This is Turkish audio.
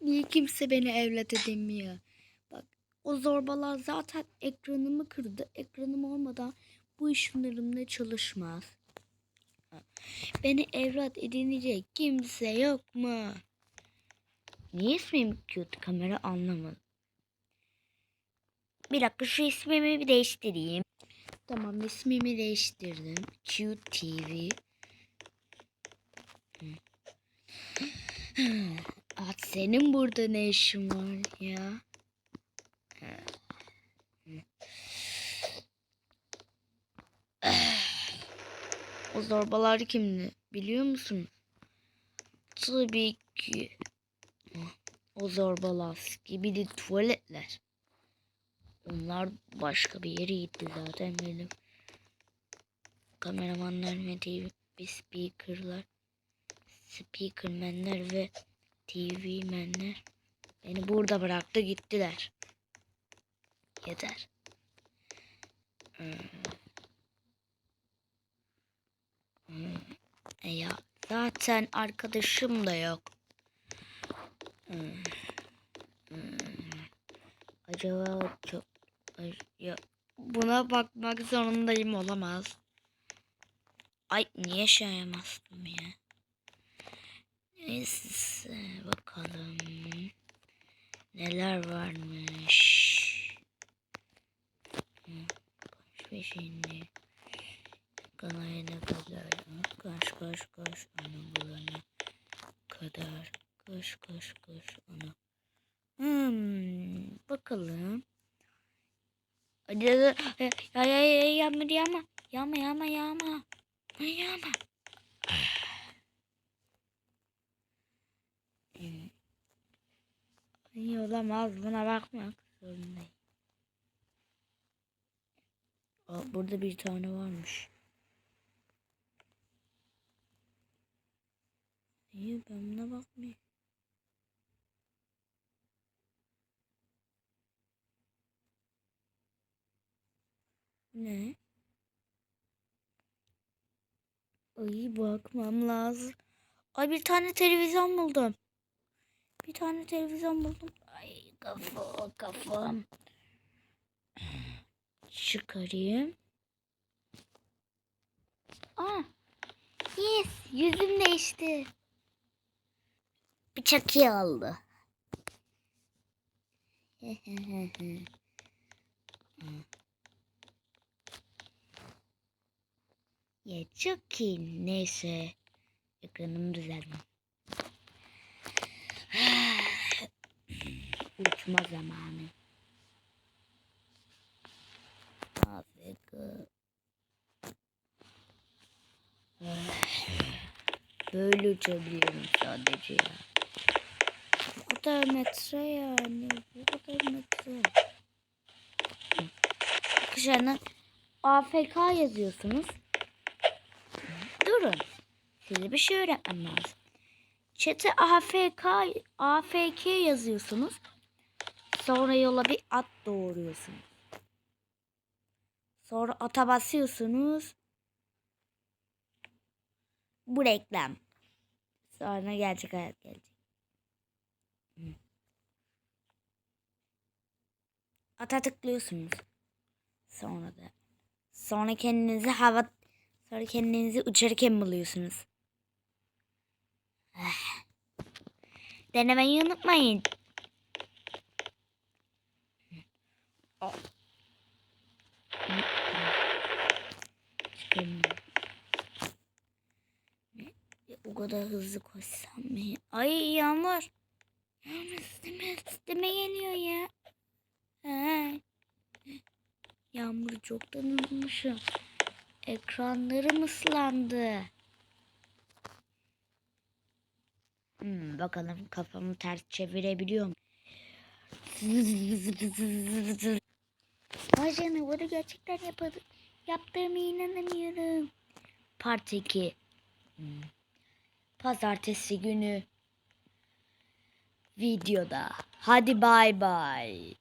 Niye kimse beni evlat edemiyor? Bak o zorbalar zaten ekranımı kırdı. Ekranım olmadan bu ışınlarımla çalışmaz. Beni evlat edinecek kimse yok mu? Niye ismim kötü kamera anlamadım. Bir dakika şu ismimi bir değiştireyim. Tamam ismimi değiştirdim. QTV. At senin burada ne işin var ya? O zorbalar kimdi biliyor musun? Tabii ki o zorbalar gibi de tuvaletler. Onlar başka bir yere gitti zaten benim. Kameramanlar ve TV speakerlar, speakermenler ve TV menler beni burada bıraktı gittiler. Yeter. Hmm. Hmm. E ya zaten arkadaşım da yok. Hmm. Hmm. Acaba çok ya buna bakmak zorundayım olamaz. Ay niye şeye bastım ya? Neyse bakalım. Neler varmış. Kaç beşinci. Kanaya ne kadar? Kaç kaç kaç. Ana bulana kadar. Kaç kaç kaç. Ana. Hmm, bakalım. Hadi ya ya ya ya yağma yağma yağma yağma yağma yağma. Hmm. İyi olamaz buna bakmak zorundayım. Aa, burada bir tane varmış. İyi ben buna bakmayayım. Ne? Ay bakmam lazım. Ay bir tane televizyon buldum. Bir tane televizyon buldum. Ay kafa kafam. Çıkarayım. Aa. Yes, yüzüm değişti. Bir çok iyi oldu. Ya çok iyi. Neyse. Ekranımı düzeltmem. Uçma zamanı. Böyle uçabiliyorum sadece ya. Bu kadar metre yani. Bu kadar metre. Arkadaşlar AFK yazıyorsunuz. Durun. Size bir şey öğretmem lazım. Çete AFK, AFK yazıyorsunuz. Sonra yola bir at doğuruyorsunuz. Sonra ata basıyorsunuz. Bu reklam. Sonra gerçek hayat gelecek. Ata tıklıyorsunuz. Sonra da. Sonra kendinizi hava Sonra kendinizi uçarken buluyorsunuz. Ah. Denemeyi unutmayın. O kadar hızlı koşsam mı? Ay yağmur. Yağmur üstüme, üstüme geliyor ya. Ha. Yağmur çoktan unutmuşum. Ekranlarım ıslandı. Hmm, bakalım kafamı ters çevirebiliyor muyum? Canavarı gerçekten yapadım. Yaptığımı inanamıyorum. Part 2. Hmm. Pazartesi günü videoda. Hadi bay bay.